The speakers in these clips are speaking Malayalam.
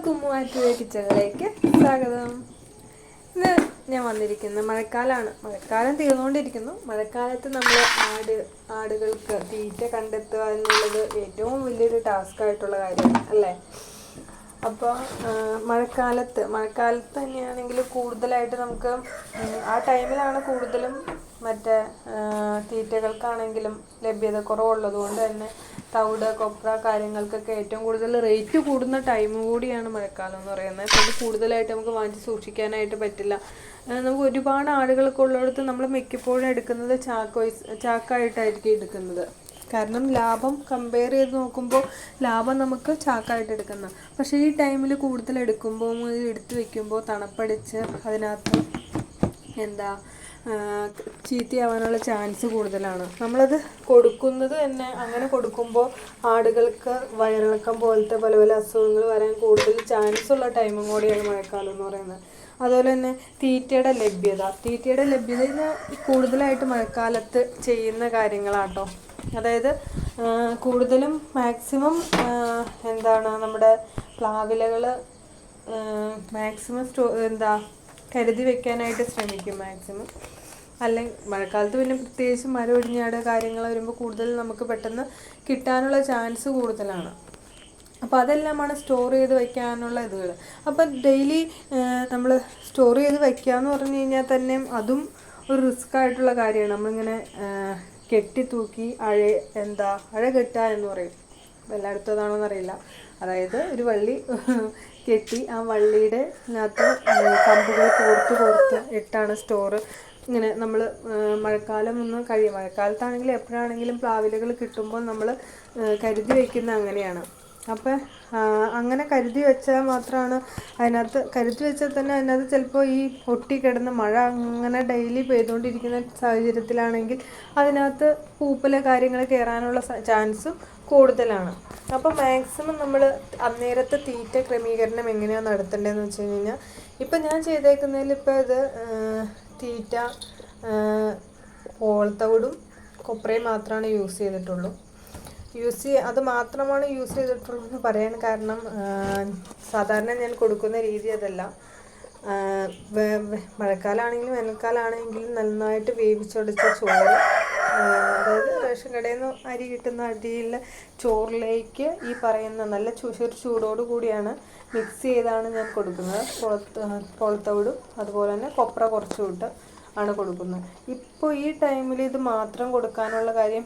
എല്ലാവർക്കും മൂവാറ്റുപുഴ കിച്ചണിലേക്ക് സ്വാഗതം. ഇന്ന് ഞാൻ വന്നിരിക്കുന്നത് മഴക്കാലമാണ് മഴക്കാലം തീർന്നുകൊണ്ടിരിക്കുന്നു. മഴക്കാലത്ത് നമ്മൾ ആട് ആടുകൾക്ക് തീറ്റ കണ്ടെത്തുക എന്നുള്ളത് ഏറ്റവും വലിയൊരു ടാസ്ക് ആയിട്ടുള്ള കാര്യമാണ് അല്ലേ? അപ്പോൾ മഴക്കാലത്ത് മഴക്കാലത്ത് തന്നെയാണെങ്കിൽ കൂടുതലായിട്ട് നമുക്ക് ആ ടൈമിലാണ് കൂടുതലും മറ്റേ തീറ്റകൾക്കാണെങ്കിലും ലഭ്യത കുറവുള്ളത് കൊണ്ട് തന്നെ തവിട് കൊപ്ര കാര്യങ്ങൾക്കൊക്കെ ഏറ്റവും കൂടുതൽ റേറ്റ് കൂടുന്ന ടൈം കൂടിയാണ് മഴക്കാലം എന്ന് പറയുന്നത്. അത് കൂടുതലായിട്ട് നമുക്ക് വാങ്ങിച്ച് സൂക്ഷിക്കാനായിട്ട് പറ്റില്ല. നമുക്ക് ഒരുപാട് ആടുകളൊക്കെ ഉള്ളിടത്ത് നമ്മൾ മിക്കപ്പോഴും എടുക്കുന്നത് ചാക്ക് ചാക്കായിട്ടായിരിക്കും എടുക്കുന്നത്. കാരണം ലാഭം കമ്പയർ ചെയ്ത് നോക്കുമ്പോൾ ലാഭം നമുക്ക് ചാക്കായിട്ട് എടുക്കുന്ന പക്ഷേ ഈ ടൈമിൽ കൂടുതൽ എടുക്കുമ്പോൾ എടുത്തു വെക്കുമ്പോൾ തണുപ്പടിച്ച് അതിനകത്ത് എന്താ ചീത്തയാവാനുള്ള ചാൻസ് കൂടുതലാണ്. നമ്മളത് കൊടുക്കുന്നത് തന്നെ അങ്ങനെ കൊടുക്കുമ്പോൾ ആടുകൾക്ക് വയറിളക്കം പോലത്തെ പല പല അസുഖങ്ങൾ വരാൻ കൂടുതൽ ചാൻസ് ഉള്ള ടൈമും കൂടിയാണ് മഴക്കാലം എന്ന് പറയുന്നത്. അതുപോലെ തന്നെ തീറ്റയുടെ ലഭ്യത. തീറ്റയുടെ ലഭ്യത കൂടുതലായിട്ട് മഴക്കാലത്ത് ചെയ്യുന്ന കാര്യങ്ങളാട്ടോ. അതായത് കൂടുതലും മാക്സിമം എന്താണ് നമ്മുടെ പ്ലാവിലകൾ മാക്സിമം സ്റ്റോ എന്താ കരുതി വെക്കാനായിട്ട് ശ്രമിക്കും മാക്സിമം. അല്ലെങ്കിൽ മഴക്കാലത്ത് പിന്നെ പ്രത്യേകിച്ച് മരം കാര്യങ്ങൾ വരുമ്പോൾ കൂടുതൽ നമുക്ക് പെട്ടെന്ന് കിട്ടാനുള്ള ചാൻസ് കൂടുതലാണ്. അപ്പോൾ അതെല്ലാമാണ് സ്റ്റോർ ചെയ്ത് വയ്ക്കാനുള്ള ഇതുകൾ അപ്പം ഡെയിലി നമ്മൾ സ്റ്റോർ ചെയ്ത് വയ്ക്കുക എന്ന് പറഞ്ഞു കഴിഞ്ഞാൽ തന്നെ അതും ഒരു റിസ്ക് ആയിട്ടുള്ള കാര്യമാണ്. നമ്മളിങ്ങനെ കെട്ടി തൂക്കി അഴ എന്താ അഴ കെട്ടുക എന്ന് പറയും. എല്ലായിടത്തും അതാണോന്ന് അറിയില്ല അതായത് ഒരു വള്ളി കെട്ടി ആ വള്ളിയുടെ അകത്ത് കമ്പുകൾ കോർത്ത് കോർത്ത് ഇട്ടാണ് സ്റ്റോർ ഇങ്ങനെ നമ്മൾ മഴക്കാലം ഒന്ന് കഴിയും. മഴക്കാലത്താണെങ്കിലും എപ്പോഴാണെങ്കിലും പ്ലാവിലകൾ കിട്ടുമ്പോൾ നമ്മൾ കരുതി വയ്ക്കുന്ന അങ്ങനെയാണ്. അപ്പം അങ്ങനെ കരുതി വെച്ചാൽ മാത്രമാണ് അതിനകത്ത് കരുതി വെച്ചാൽ തന്നെ അതിനകത്ത് ചിലപ്പോൾ ഈ ഒട്ടിക്കിടന്ന മഴ അങ്ങനെ ഡെയിലി പെയ്തുകൊണ്ടിരിക്കുന്ന സാഹചര്യത്തിലാണെങ്കിൽ അതിനകത്ത് പൂപ്പല കാര്യങ്ങൾ കയറാനുള്ള ചാൻസും കൂടുതലാണ്. അപ്പോൾ മാക്സിമം നമ്മൾ അന്നേരത്തെ തീറ്റ ക്രമീകരണം എങ്ങനെയാണ് നടത്തേണ്ടതെന്ന് വെച്ച് കഴിഞ്ഞാൽ ഇപ്പം ഞാൻ ചെയ്തേക്കുന്നതിൽ ഇപ്പോൾ ഇത് തീറ്റ ഓളത്തവിടും കൊപ്രയും മാത്രമാണ് യൂസ് ചെയ്തിട്ടുള്ളൂ. യൂസ് ചെയ്യുക അത് മാത്രമാണ് യൂസ് ചെയ്തിട്ടുള്ളൂ എന്ന് പറയാൻ കാരണം സാധാരണ ഞാൻ കൊടുക്കുന്ന രീതി അതല്ല. മഴക്കാലാണെങ്കിലും വേനൽക്കാലാണെങ്കിലും നന്നായിട്ട് വേവിച്ചൊടിച്ച ചോറ് അതായത് റേഷൻ കടയിൽ നിന്ന് അരി കിട്ടുന്ന അരിയിൽ ചോറിലേക്ക് ഈ പറയുന്ന നല്ല ചൂ ചെറു ചൂടോട് കൂടിയാണ് മിക്സ് ചെയ്താണ് ഞാൻ കൊടുക്കുന്നത്. പുളത്ത് പുളത്തോടും അതുപോലെ തന്നെ കൊപ്ര കുറച്ചും ഇട്ട് ആണ് കൊടുക്കുന്നത്. ഇപ്പോൾ ഈ ടൈമിൽ ഇത് മാത്രം കൊടുക്കാനുള്ള കാര്യം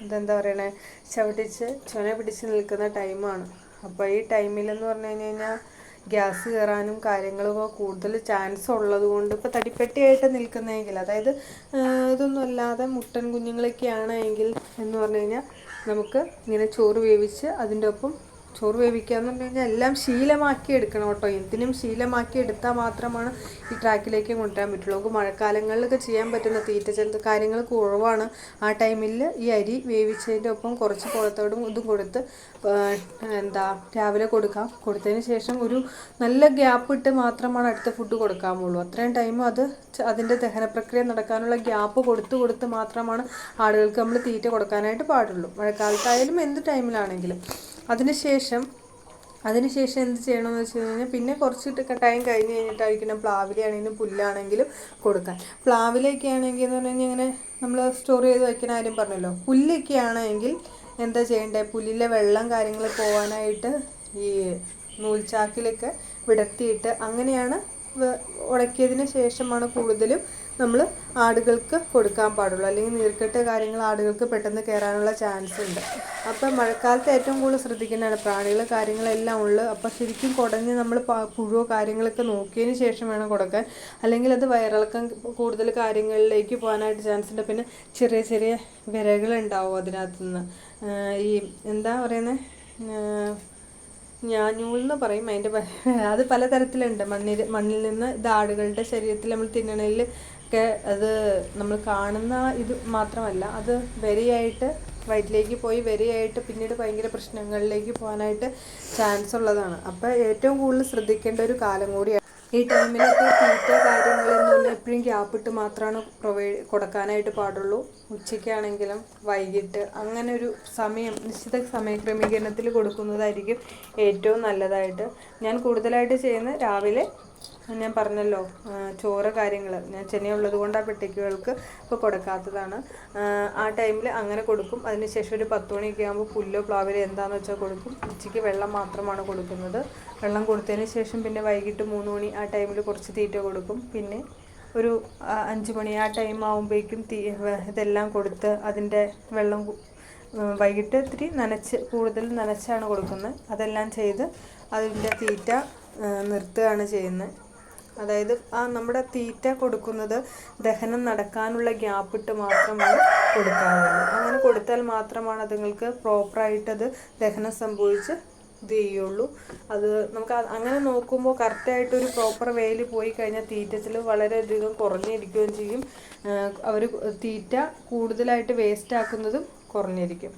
ഇതെന്താ പറയണേ? ചവിട്ടിച്ച് ചുന പിടിച്ച് നിൽക്കുന്ന ടൈമാണ് അപ്പോൾ ഈ ടൈമിലെന്ന് പറഞ്ഞു കഴിഞ്ഞ് കഴിഞ്ഞാൽ ഗ്യാസ് കയറാനും കാര്യങ്ങളൊക്കെ കൂടുതൽ ചാൻസ് ഉള്ളത് കൊണ്ട് ഇപ്പോൾ തടിപ്പെട്ടിയായിട്ട് നിൽക്കുന്നതെങ്കിൽ അതായത് ഇതൊന്നും അല്ലാതെ മുട്ടൻ കുഞ്ഞുങ്ങളൊക്കെ ആണെങ്കിൽ എന്ന് പറഞ്ഞു കഴിഞ്ഞാൽ നമുക്ക് ഇങ്ങനെ ചോറ് വേവിച്ച് അതിന്റെ ഒപ്പം ചോറ് കഴിഞ്ഞാൽ എല്ലാം ശീലമാക്കി എടുക്കണം കേട്ടോ. എന്തിനും ശീലമാക്കി എടുത്താൽ മാത്രമാണ് ഈ ട്രാക്കിലേക്ക് കൊണ്ടുവരാൻ പറ്റുള്ളൂ. നമുക്ക് മഴക്കാലങ്ങളിലൊക്കെ ചെയ്യാൻ പറ്റുന്ന തീറ്റ ചില കാര്യങ്ങൾ കുറവാണ്. ആ ടൈമിൽ ഈ അരി വേവിച്ചതിന്റെ ഒപ്പം കുറച്ച് കുളത്തോടും ഇതും കൊടുത്ത് എന്താ രാവിലെ കൊടുക്കാം. കൊടുത്തതിന് ശേഷം ഒരു നല്ല ഗ്യാപ്പ് ഇട്ട് മാത്രമാണ് അടുത്ത ഫുഡ് കൊടുക്കാമുള്ളൂ അത്രയും ടൈം അത് അതിന്റെ ദഹന പ്രക്രിയ നടക്കാനുള്ള ഗ്യാപ്പ് കൊടുത്ത് കൊടുത്ത് മാത്രമാണ് ആളുകൾക്ക് നമ്മൾ തീറ്റ കൊടുക്കാനായിട്ട് പാടുള്ളൂ. മഴക്കാലത്തായാലും എന്ത് ടൈമിലാണെങ്കിലും അതിനുശേഷം അതിനുശേഷം എന്ത് ചെയ്യണമെന്ന് വെച്ച് കഴിഞ്ഞാൽ പിന്നെ കുറച്ച് ടൈം കഴിഞ്ഞ് കഴിഞ്ഞിട്ടായിരിക്കണം പ്ലാവിലയാണെങ്കിലും പുല്ലാണെങ്കിലും കൊടുക്കാൻ. പ്ലാവിലൊക്കെ ആണെങ്കിൽ എന്ന് പറഞ്ഞു ഇങ്ങനെ നമ്മൾ സ്റ്റോർ ചെയ്ത് വയ്ക്കുന്ന ആരും പറഞ്ഞല്ലോ. പുല്ലൊക്കെ ആണെങ്കിൽ എന്താ ചെയ്യേണ്ടത് പുല്ലിലെ വെള്ളം കാര്യങ്ങൾ പോകാനായിട്ട് ഈ നൂൽച്ചാക്കിലൊക്കെ വിടർത്തിയിട്ട് അങ്ങനെയാണ് ഉണക്കിയതിന് ശേഷമാണ് കൂടുതലും നമ്മൾ ആടുകൾക്ക് കൊടുക്കാൻ പാടുള്ളൂ. അല്ലെങ്കിൽ നീർക്കെട്ട് കാര്യങ്ങൾ ആടുകൾക്ക് പെട്ടെന്ന് കയറാനുള്ള ചാൻസ് ഉണ്ട്. അപ്പം മഴക്കാലത്ത് ഏറ്റവും കൂടുതൽ ശ്രദ്ധിക്കേണ്ടതാണ് പ്രാണികൾ കാര്യങ്ങളെല്ലാം ഉള്ളു. അപ്പം ശരിക്കും കുടഞ്ഞ് നമ്മൾ പുഴുവോ കാര്യങ്ങളൊക്കെ നോക്കിയതിന് ശേഷം വേണം കൊടുക്കാൻ. അല്ലെങ്കിൽ അത് വയറിളക്കം കൂടുതൽ കാര്യങ്ങളിലേക്ക് പോകാനായിട്ട് ചാൻസ് ഉണ്ട്. പിന്നെ ചെറിയ ചെറിയ വിരകളുണ്ടാവും അതിനകത്തുനിന്ന്. ഈ എന്താ പറയുന്നത് ഞാഞ്ഞൂൽ എന്ന് പറയും അതിന്റെ അത് പലതരത്തിലുണ്ട്. മണ്ണിൽ മണ്ണിൽ നിന്ന് ഇത് ആടുകളുടെ ശരീരത്തിൽ നമ്മൾ തിന്നണതിൽ ഒക്കെ അത് നമ്മൾ കാണുന്ന ഇത് മാത്രമല്ല അത് വരിയായിട്ട് വയറ്റിലേക്ക് പോയി വരിയായിട്ട് പിന്നീട് ഭയങ്കര പ്രശ്നങ്ങളിലേക്ക് പോകാനായിട്ട് ചാൻസ് ഉള്ളതാണ് അപ്പോൾ ഏറ്റവും കൂടുതൽ ശ്രദ്ധിക്കേണ്ട ഒരു കാലം കൂടിയാണ് ഈ ടൈമിലൊക്കെ തീറ്റ കാര്യങ്ങളൊന്നും എപ്പോഴും ഗ്യാപ്പിട്ട് മാത്രമാണ് പ്രൊവൈഡ് കൊടുക്കാനായിട്ട് പാടുള്ളൂ. ഉച്ചയ്ക്കാണെങ്കിലും വൈകിട്ട് അങ്ങനെ ഒരു സമയം നിശ്ചിത സമയ ക്രമീകരണത്തിൽ കൊടുക്കുന്നതായിരിക്കും ഏറ്റവും നല്ലതായിട്ട്. ഞാൻ കൂടുതലായിട്ട് ചെയ്യുന്നത് രാവിലെ ഞാൻ പറഞ്ഞല്ലോ ചോറ് കാര്യങ്ങൾ ഞാൻ ചെന്നൈയുള്ളത് കൊണ്ട് ആ പെട്ടിക്കുകൾക്ക് ഇപ്പോൾ കൊടുക്കാത്തതാണ്. ആ ടൈമിൽ അങ്ങനെ കൊടുക്കും. അതിനുശേഷം ഒരു പത്ത് മണിയൊക്കെ ആകുമ്പോൾ പുല്ലോ പ്ലാവിലോ എന്താണെന്ന് വെച്ചാൽ കൊടുക്കും. ഉച്ചയ്ക്ക് വെള്ളം മാത്രമാണ് കൊടുക്കുന്നത്. വെള്ളം കൊടുത്തതിന് ശേഷം പിന്നെ വൈകിട്ട് മൂന്ന് മണി ആ ടൈമിൽ കുറച്ച് തീറ്റ കൊടുക്കും. പിന്നെ ഒരു അഞ്ച് മണി ആ ടൈം ആകുമ്പോഴേക്കും തീ ഇതെല്ലാം കൊടുത്ത് അതിന്റെ വെള്ളം വൈകിട്ട് ഇത്തിരി നനച്ച് കൂടുതൽ നനച്ചാണ് കൊടുക്കുന്നത്. അതെല്ലാം ചെയ്ത് അതിന്റെ തീറ്റ നിർത്തുകയാണ് ചെയ്യുന്നത്. അതായത് ആ നമ്മുടെ തീറ്റ കൊടുക്കുന്നത് ദഹനം നടക്കാനുള്ള ഗ്യാപ്പിട്ട് മാത്രമാണ് കൊടുക്കാറുള്ളത്. അങ്ങനെ കൊടുത്താൽ മാത്രമാണ് അതുങ്ങൾക്ക് പ്രോപ്പറായിട്ടത് ദഹനം സംഭവിച്ച് ഇത് ചെയ്യുള്ളൂ. അത് നമുക്ക് അങ്ങനെ നോക്കുമ്പോൾ കറക്റ്റായിട്ടൊരു പ്രോപ്പർ വേയിൽ പോയി കഴിഞ്ഞാൽ തീറ്റത്തിൽ വളരെയധികം കുറഞ്ഞിരിക്കുകയും ചെയ്യും. അവർ തീറ്റ കൂടുതലായിട്ട് വേസ്റ്റ് ആക്കുന്നതും കുറഞ്ഞിരിക്കും.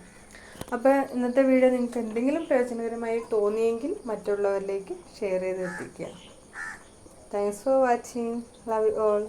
അപ്പോൾ ഇന്നത്തെ വീഡിയോ നിങ്ങൾക്ക് എന്തെങ്കിലും പ്രയോജനകരമായി തോന്നിയെങ്കിൽ മറ്റുള്ളവരിലേക്ക് ഷെയർ ചെയ്ത് എത്തിക്കുക thanks for watching love you all